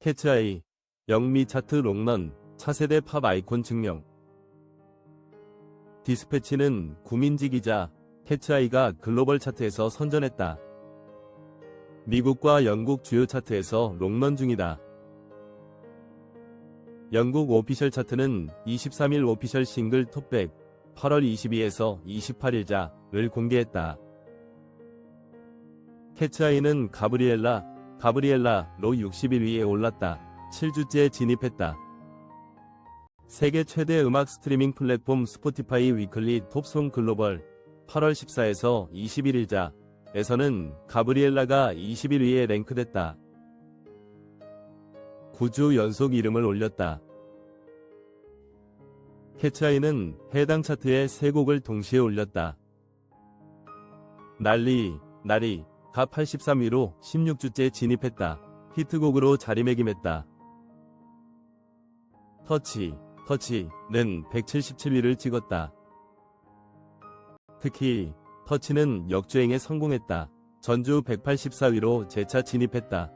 캐츠아이, 영미 차트 롱런, 차세대 팝 아이콘 증명. 디스패치는 구민지 기자, 캐츠아이가 글로벌 차트에서 선전했다. 미국과 영국 주요 차트에서 롱런 중이다. 영국 오피셜 차트는 23일 오피셜 싱글 톱백 8월 22에서 28일자를 공개했다. 캐츠아이는 가브리엘라, 가브리엘라 로 60일 위에 올랐다. 7주째 진입했다. 세계 최대 음악 스트리밍 플랫폼 스포티파이 위클리 톱송 글로벌 8월 14에서 21일자 에서는 가브리엘라가 20일 위에 랭크됐다. 9주 연속 이름을 올렸다. 캐츠아이는 해당 차트에 세 곡을 동시에 올렸다. 난리, 나리, 가 83위로 16주째 진입했다. 히트곡으로 자리매김했다. 터치, 터치는 177위를 찍었다. 특히 터치는 역주행에 성공했다. 전주 184위로 재차 진입했다.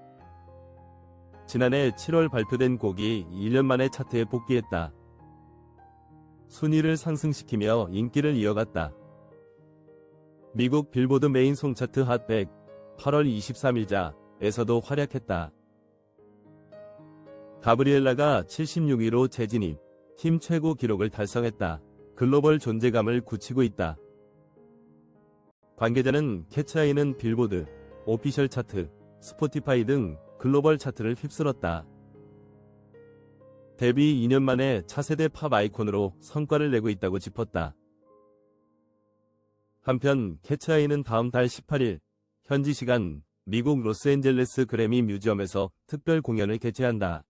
지난해 7월 발표된 곡이 1년 만에 차트에 복귀했다. 순위를 상승시키며 인기를 이어갔다. 미국 빌보드 메인 송차트 핫100 8월 23일자에서도 활약했다. 가브리엘라가 76위로 재진입, 팀 최고 기록을 달성했다. 글로벌 존재감을 굳히고 있다. 관계자는 캐츠아이는 빌보드, 오피셜 차트, 스포티파이 등 글로벌 차트를 휩쓸었다. 데뷔 2년 만에 차세대 팝 아이콘으로 성과를 내고 있다고 짚었다. 한편 캐츠아이는 다음 달 18일 현지 시간 미국 로스앤젤레스 그래미 뮤지엄에서 특별 공연을 개최한다.